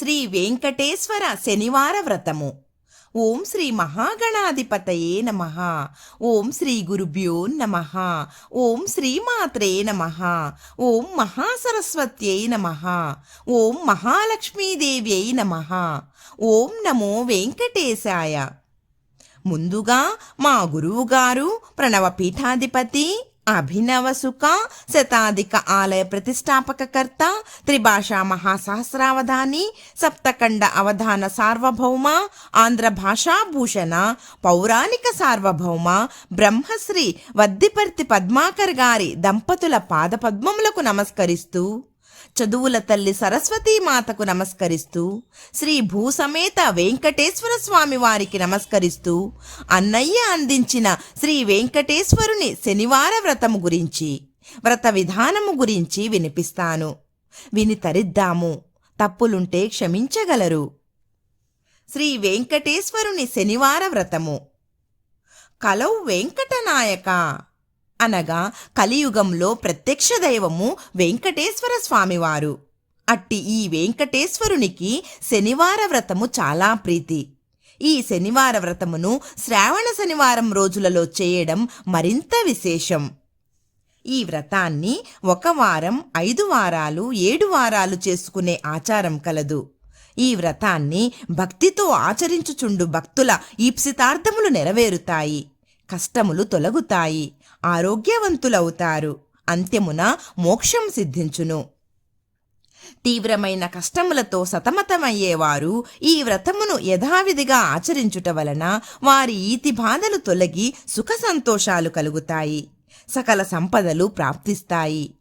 శ్రీ వెంకటేశ్వర శనివార వ్రతము. ఓం శ్రీ మహాగణాధిపతయే నమ. ఓం శ్రీ గురుభ్యో నమ. ఓం శ్రీమాత్రే నమ. ఓం మహాసరస్వత్యై నమ. ఓం మహాలక్ష్మీదేవ్యై నమ. ఓం నమో వెంకటేశాయ. ముందుగా మా గురువుగారు ప్రణవ పీఠాధిపతి అభినవ సుఖ శతాధిక ఆలయ ప్రతిష్టాపకకర్త త్రిభాషా మహాసహస్రావధాని సప్తఖండ అవధాన సార్వభౌమ ఆంధ్ర భాషాభూషణ పౌరాణిక సార్వభౌమ బ్రహ్మశ్రీ వద్దిపర్తి పద్మాకర్ గారి దంపతుల పాదపద్మములకు నమస్కరిస్తూ చదువుల తల్లి సరస్వతీ మాతకు నమస్కరిస్తూ శ్రీ భూసమేత వెంకటేశ్వర స్వామి వారికి నమస్కరిస్తూ అన్నయ్య అందించిన శ్రీ వెంకటేశ్వరుని శనివార వ్రతము గురించి వ్రత విధానము గురించి వినిపిస్తాను. విని తరిద్దాము. తప్పులుంటే క్షమించగలరు. శ్రీ వెంకటేశ్వరుని శనివార వ్రతము. కలౌ వెంకటనాయక! అనగా కలియుగంలో ప్రత్యక్ష దైవము వెంకటేశ్వర స్వామివారు. అట్టి ఈ వెంకటేశ్వరునికి శనివార వ్రతము చాలా ప్రీతి. ఈ శనివార వ్రతమును శ్రావణ శనివారం రోజులలో చేయడం మరింత విశేషం. ఈ వ్రతాన్ని ఒక వారం ఐదు వారాలు ఏడు వారాలు చేసుకునే ఆచారం కలదు. ఈ వ్రతాన్ని భక్తితో ఆచరించుచుండు భక్తుల ఈప్సితార్థములు నెరవేరుతాయి. కష్టములు తొలగుతాయి. ఆరోగ్యవంతులవుతారు. అంత్యమున మోక్షం సిద్ధించును. తీవ్రమైన కష్టములతో సతమతమయ్యేవారు ఈ వ్రతమును యథావిధిగా ఆచరించుట వలన వారి ఈతి బాధలు తొలగి సుఖ సంతోషాలు కలుగుతాయి. సకల సంపదలు ప్రాప్తిస్తాయి.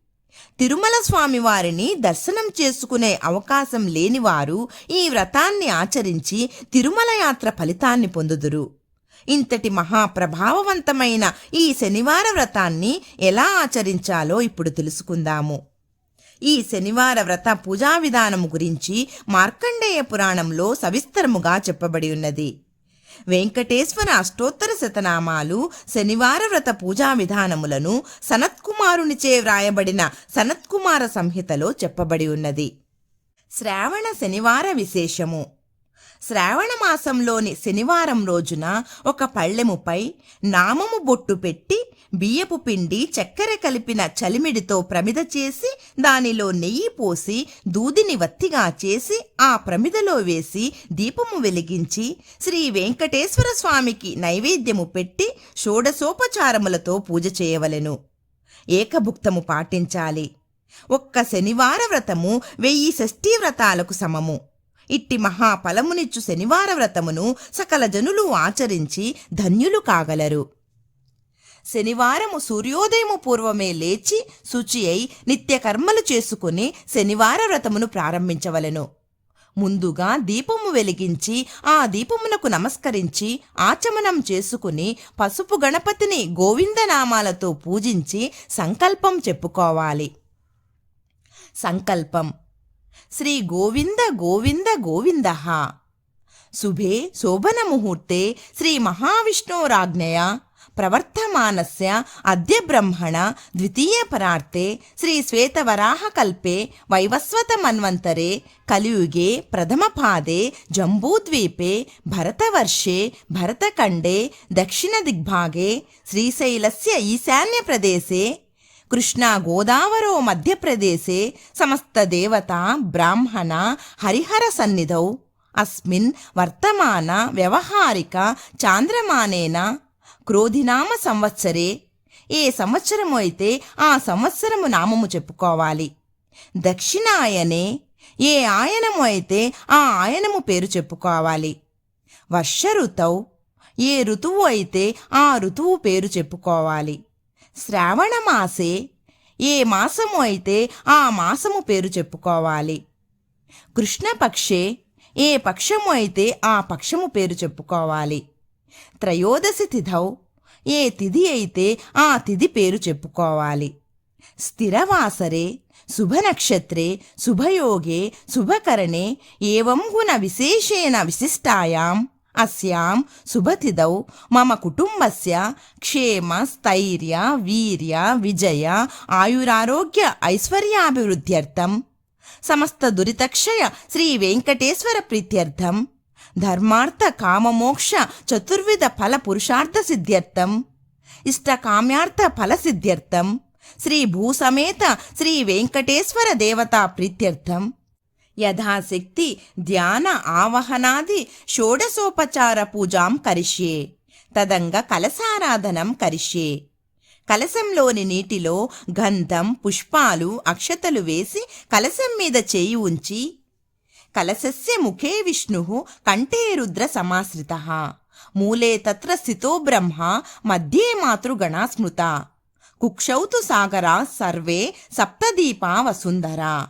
తిరుమల స్వామి వారిని దర్శనం చేసుకునే అవకాశం లేనివారు ఈ వ్రతాన్ని ఆచరించి తిరుమల యాత్ర ఫలితాన్ని పొందుదురు. ఇంతటి మహాప్రభావవంతమైన ఈ శనివార వ్రతాన్ని ఎలా ఆచరించాలో ఇప్పుడు తెలుసుకుందాము. ఈ శనివార వ్రత పూజా విధానము గురించి మార్కండేయ పురాణంలో సవిస్తరముగా చెప్పబడి ఉన్నది. వెంకటేశ్వర అష్టోత్తర శతనామాలు శనివార వ్రత పూజా విధానములను సనత్కుమారునిచే వ్రాయబడిన సనత్కుమార సంహితలో చెప్పబడి ఉన్నది. శ్రావణ శనివార విశేషము. శ్రావణ మాసంలోని శనివారం రోజున ఒక పళ్ళెముపై నామము బొట్టు పెట్టి బియ్యపు పిండి చక్కెర కలిపిన చలిమిడితో ప్రమిద చేసి దానిలో నెయ్యి పోసి దూదిని వత్తిగా చేసి ఆ ప్రమిదలో వేసి దీపము వెలిగించి శ్రీ వెంకటేశ్వర స్వామికి నైవేద్యము పెట్టి షోడశోపచారములతో పూజ చేయవలెను. ఏకభుక్తము పాటించాలి. ఒక్క శనివార వ్రతము వెయ్యి షష్ఠీ వ్రతాలకు సమము. ఇట్టి మహాఫలమునిచ్చు శనివార వ్రతమును సకల జనులు ఆచరించి ధన్యులు కాగలరు. శనివారము సూర్యోదయము పూర్వమే లేచి శుచి అయి నిత్య కర్మలు చేసుకుని శనివార వ్రతమును ప్రారంభించవలెను. ముందుగా దీపము వెలిగించి ఆ దీపమునకు నమస్కరించి ఆచమనం చేసుకుని పసుపు గణపతిని గోవిందనామాలతో పూజించి సంకల్పం చెప్పుకోవాలి. సంకల్పం ಶ್ರೀ ಗೋವಿಂದ ಗೋವಿಂದ ಗೋವಿಂದ ಶುಭೆ ಮುಹೂರ್ತೆ ಶ್ರೀ ಮಹಾವಿಷ್ಣೋರಾಜ್ಞೆಯ ಪ್ರವರ್ತಮಾನಸ್ಯ ಅದ್ಯಬ್ರಹ್ಮಣ ದ್ವಿತೀಯ ಪರಾರ್ಥೆ ಶ್ರೀ ಶ್ವೇತವರಾಹ ಕಲ್ಪೆ ವೈವಸ್ವತ ಮನ್ವಂತರೆ ಕಲಿಯುಗೆ ಪ್ರಥಮ ಪಾದೆ ಜಂಬೂದ್ವೀಪೆ ಭರತವರ್ಷೆ ಭರತಖಂಡೆ ದಕ್ಷಿಣ ದಿಗ್ಭಾಗೆ ಶ್ರೀಶೈಲಸ್ಯ ಈಶಾನ್ಯ ಪ್ರದೇಶೆ కృష్ణా గోదావరో మధ్యప్రదేశే సమస్త దేవత బ్రాహ్మణ హరిహర సన్నిధౌ. అస్మిన్ వర్తమాన వ్యవహారిక చాంద్రమానేన క్రోధినామ సంవత్సరే. ఏ సంవత్సరము అయితే ఆ సంవత్సరము నామము చెప్పుకోవాలి. దక్షిణాయనే ఏ ఆయనము అయితే ఆ ఆయనము పేరు చెప్పుకోవాలి. వర్ష ఋతౌ ఏ ఋతువు అయితే ఆ ఋతువు పేరు చెప్పుకోవాలి. శ్రావణమాసే ఏ మాసము అయితే ఆ మాసము పేరు చెప్పుకోవాలి. కృష్ణపక్షే ఏ పక్షము అయితే ఆ పక్షము పేరు చెప్పుకోవాలి. త్రయోదశి తిథౌ ఏ తిథి అయితే ఆ తిథి పేరు చెప్పుకోవాలి. స్థిరవాసరే శుభనక్షత్రే శుభయోగే శుభకరణే ఏవం గుణ విశేషేణ విశిష్టాయాం. అస్యాం సుభతిదౌ మమ కుటుంబస్య క్షేమ స్థైర్య వీర్య విజయ ఆయురారోగ్య ఐశ్వర్యాభివృద్ధ్యర్థం సమస్త దురితక్షయ శ్రీ వెంకటేశ్వర ప్రీత్యర్థం ధర్మార్థ కామమోక్ష చతుర్విధ ఫల పురుషార్థ సిద్ధ్యర్థం ఇష్టకామ్యార్థ ఫల సిద్ధ్యర్థం శ్రీ భూసమేత శ్రీ వెంకటేశ్వర దేవతా ప్రీత్యర్థం యథాశక్తి ధ్యాన ఆవహనాది షోడసోపచార పూజాం కరిష్యే. తదంగ కలసారాధనం కరిష్యే. కలశంలోని నీటిలో గంధం పుష్పాలు అక్షతలు వేసి కలశం మీద చేయి ఉంచి కలశస్య ముఖే విష్ణు కంఠే రుద్ర సమాశ్రిత. మూలే తత్ర స్థితో బ్రహ్మ మధ్యే మాతృగణా స్మృత. కుక్షౌతు సాగరా సర్వే సప్తదీపా వసుంధరా.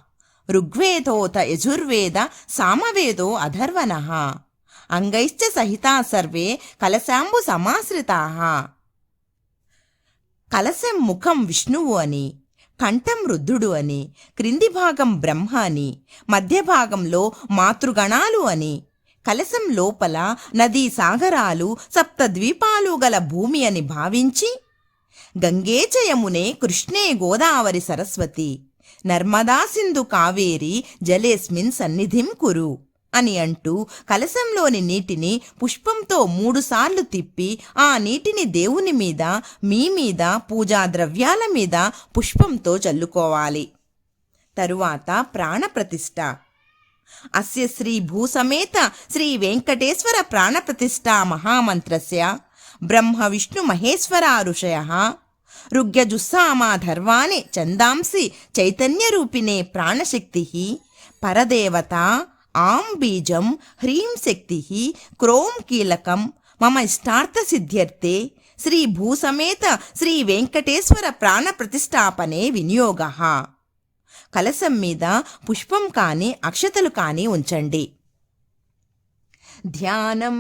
ఋగ్వేదోత యజుర్వేద సామవేదో అధర్వణ అంగైశ్చ సహితా సర్వే కలశాంబు సమాశ్రితా. కలశం ముఖం విష్ణువు అని కంఠం రుద్ధుడు అని క్రింది భాగం బ్రహ్మ అని మధ్య భాగంలో మాతృగణాలు అని కలశం లోపల నదీ సాగరాలు సప్తద్వీపాలు గల భూమి అని భావించి గంగేచయమునే కృష్ణే గోదావరి సరస్వతి నర్మదా సింధు కావేరి జలేస్మిన్ సన్నిధిం కురు అని అంటూ కలశంలోని నీటిని పుష్పంతో మూడుసార్లు తిప్పి ఆ నీటిని దేవుని మీద మీ మీద పూజా ద్రవ్యాల మీద పుష్పంతో చల్లుకోవాలి. తరువాత ప్రాణప్రతిష్ఠ. అస్య శ్రీ భూసమేత శ్రీ వెంకటేశ్వర ప్రాణప్రతిష్ఠా మహామంత్రస్య. బ్రహ్మ విష్ణు మహేశ్వర ఋషయ రుగ్యజుస్సామాధర్వాణి చందాంసి చైతన్యరూపిణే ప్రాణశక్తి పరదేవత ఆం బీజం హ్రీం శక్తి క్రోం కీలకం మమ ఇష్టార్థసిద్ధ్యర్థే. శ్రీ భూసమేత శ్రీ వెంకటేశ్వర ప్రాణ ప్రతిష్టాపనే వినియోగ. కలసం మీద పుష్పం కాని అక్షతలు కాని ఉంచండి. ధ్యానం.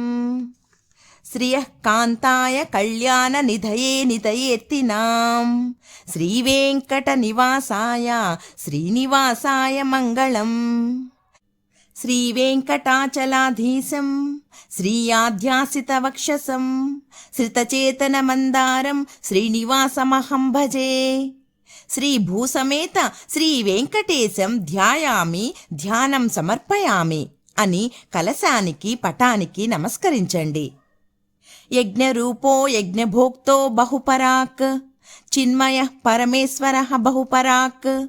శ్రియకాంతాయ కళ్యాణ నిధయే నిధయేర్తినాం శ్రీవేంకట నివాసాయ శ్రీనివాసాయ మంగళం శ్రీవేంకటాచలాధీశం శ్రీయాధ్యాసితవక్షసం శ్రితచేతనమందారం శ్రీనివాసమహం భజే శ్రీ భూసమేత శ్రీ ధ్యాయామి ధ్యానం సమర్పయామి అని కలశానికి పటానికి నమస్కరించండి. యజ్ఞరూపో యజ్ఞభోక్తో బహుపరాక్. చిన్మయ పరమేశ్వర బహుపరాక్.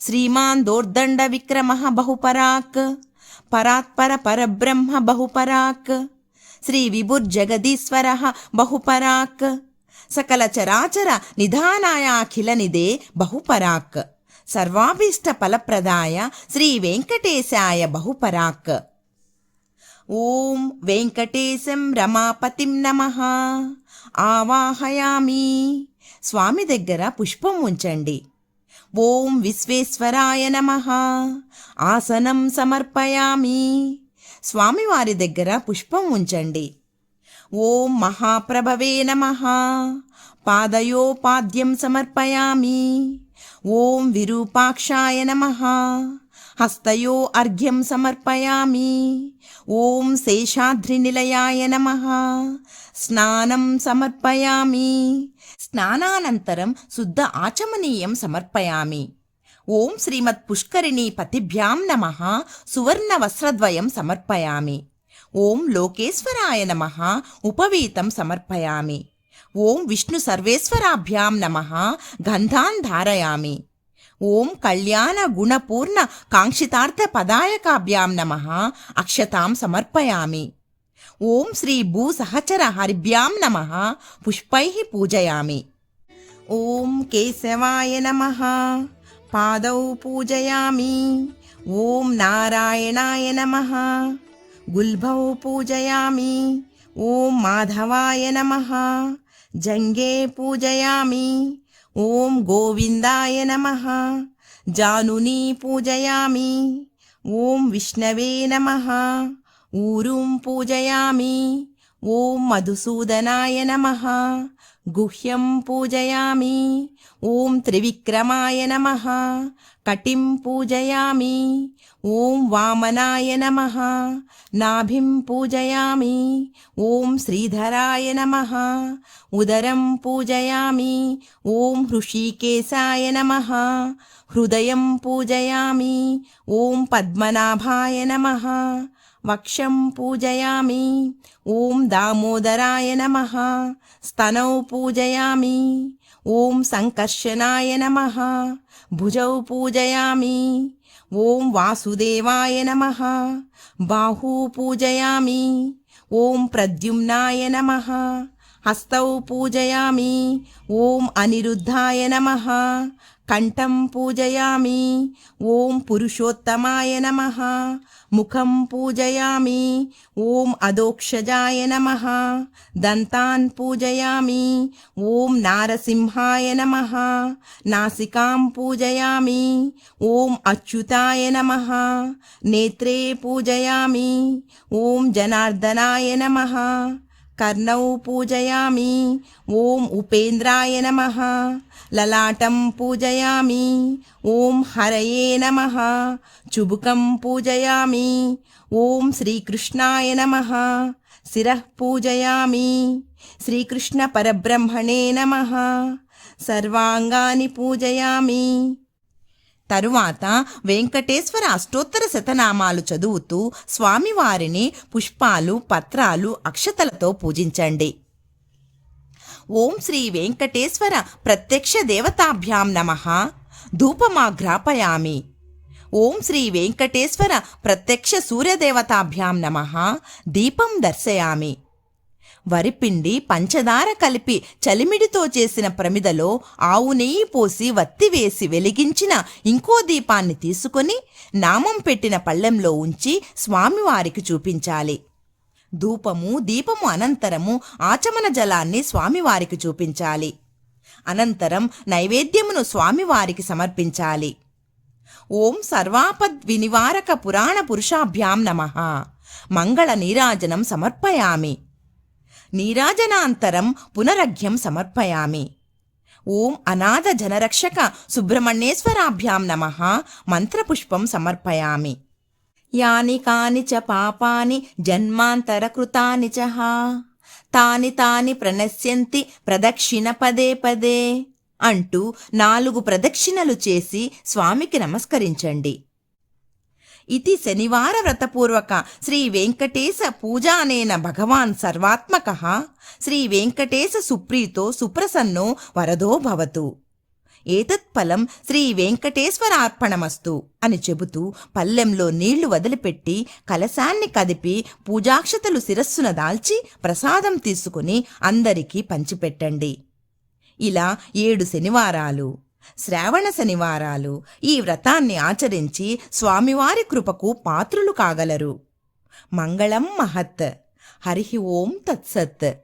శ్రీమాన్ దోర్దండ విక్రమ బహుపరాక్. పరాత్పర పరబ్రహ్మ బహుపరాక్. శ్రీ విభుర్జగదీశ్వర బహుపరాక్. సకల చరాచర నిధానాయాఖిల నిదే బహుపరాక్. సర్వాభీష్ట ఫలప్రదాయ శ్రీ వెంకటేశాయ బహుపరాక్. ఓం వెంకటేశం రమాపతిం నమ. ఆవాహయామి. స్వామి దగ్గర పుష్పం ఉంచండి. ఓం విశ్వేశ్వరాయ నమ. ఆసనం సమర్పయామి. స్వామివారి దగ్గర పుష్పం ఉంచండి. ఓం మహాప్రభవే నమ. పాదయోపాద్యం సమర్పయామి. ఓం విరూపాక్షాయ నమ. హస్తయో అర్ఘ్యం సమర్పయామి. ఓం శేషాద్రినిలయాయ నమ. స్నానం సమర్పయామి. స్నానానంతరం శుద్ధ ఆచమనీయం సమర్పయామి. ఓం శ్రీమత్ పుష్కరిణీ పతిభ్యాం నమ. సువర్ణ వస్త్రద్వయం సమర్పయామి. ఓం లోకేశ్వరాయ నమ. ఉపవీతం సమర్పయామి. ఓం విష్ణు సర్వేశ్వరాభ్యాం నమ. గంధాన్ ధారయామి. ఓం కళ్యాణ గుణపూర్ణ కాంక్షితార్థ పదాయకాభ్యాం నమ అక్షతాం సమర్పయామి ఓం శ్రీ భూ సహచర హరిభ్యాం నమ పుష్పై పూజయామి ఓం కేశవాయ నమ పాదౌ పూజయామి ఓం నారాయణాయ నమ గుల్భౌ పూజయామి ఓం మాధవాయ నమ జంగే పూజయామి ఓం గోవిందాయ నమ. జానుని పూజయామి. ఓం విష్ణవే నమ. ఊరుం పూజయామి. ఓం మధుసూదనాయ నమ. గుహ్యం పూజయామి. ఓం త్రివిక్రమాయ నమ. కటిం పూజయామి. ఓం వామనాయ నమ. నాభిం పూజయామి. ఓం శ్రీధరాయ నమ. ఉదరం పూజయామి. ఓం హృషికేశాయ నమ. హృదయం పూజయామి. ఓం పద్మనాభాయ నమ. వక్షం పూజయామి. ఓం దామోదరాయ నమ. స్తనౌ పూజయామి. ఓం సంకర్షణాయ నమ. భుజౌ పూజయామి. ఓం వాసుదేవాయ నమ. బాహూ పూజయామి. ఓం ప్రద్యుమ్నాయ నమ. హస్తౌ పూజయామి. ఓం అనిరుద్ధాయ నమ. కంఠం పూజయామి. ఓం పురుషోత్తమాయ నమ. ముఖం పూజయామి. ఓం అదోక్షజాయ నమ. దంతాన్ పూజయామి. ఓం నారసింహాయ నమ. నాసికాం పూజయామి. ఓం అచ్యుతాయ నమ. నేత్రే పూజయామి. ఓం జనార్దనాయ నమ. కర్ణౌ పూజయామి. ఓం ఉపేంద్రాయ నమ. లలాటం పూజయామి. ఓం హరయే నమ. చుబుకం పూజయామి. ఓం శ్రీకృష్ణాయ నమ. శిరః పూజయామి. శ్రీకృష్ణ పరబ్రహ్మణే నమ. సర్వాంగాని పూజయామి. తరువాత వెంకటేశ్వర అష్టోత్తర శతనామాలు చదువుతూ స్వామివారిని పుష్పాలు పత్రాలు అక్షతలతో పూజించండి. ఓం శ్రీ వెంకటేశ్వర ప్రత్యక్ష దేవతాభ్యాం నమ. ధూపమాఘ్రాపయామి. ఓం శ్రీ వెంకటేశ్వర ప్రత్యక్ష సూర్యదేవతాభ్యాం నమ. దీపం దర్శయామి. వరిపిండి పంచదార కలిపి చలిమిడితో చేసిన ప్రమిదలో ఆవు నెయ్యి పోసి వత్తి వేసి వెలిగించిన ఇంకో దీపాన్ని తీసుకొని నామం పెట్టిన పళ్ళెంలో ఉంచి స్వామివారికి చూపించాలి. ధూపము దీపము అనంతరము ఆచమన జలాన్ని స్వామివారికి చూపించాలి. అనంతరం నైవేద్యమును స్వామివారికి సమర్పించాలి. ఓం సర్వాపద్ వినివారక పురాణ పురుషాభ్యాం నమ. మంగళ నీరాజనం సమర్పయామి. నీరాజనాంతరం పునరఘ్యం సమర్పయామి. ఓం అనాథ జనరక్షక సుబ్రహ్మణ్యేశ్వరాభ్యాం నమ. మంత్రపుష్పం సమర్పయామి. యాని కాని చ పాపాని జన్మాంతరకృతాని చ తాని తాని ప్రణశ్యంతి ప్రదక్షిణ పదే పదే అంటూ నాలుగు ప్రదక్షిణలు చేసి స్వామికి నమస్కరించండి. ఇది శనివార వ్రతపూర్వక. శ్రీ వెంకటేశ పూజానేన భగవాన్ సర్వాత్మక. శ్రీ వెంకటేశ సుప్రీతో సుప్రసన్నో వరదో భవతు. ఏతత్ఫలం శ్రీ వెంకటేశ్వరార్పణమస్తు అని చెబుతూ పల్లెంలో నీళ్ళు వదిలిపెట్టి కలశాన్ని కదిపి పూజాక్షతలు శిరస్సున దాల్చి ప్రసాదం తీసుకుని అందరికీ పంచిపెట్టండి. ఇలా ఏడు శనివారాలు. శ్రావణ శనివారాలు ఈ వ్రతాన్ని ఆచరించి స్వామివారి కృపకు పాత్రులు కాగలరు. మంగళం మహత్. హరి ఓం తత్సత్.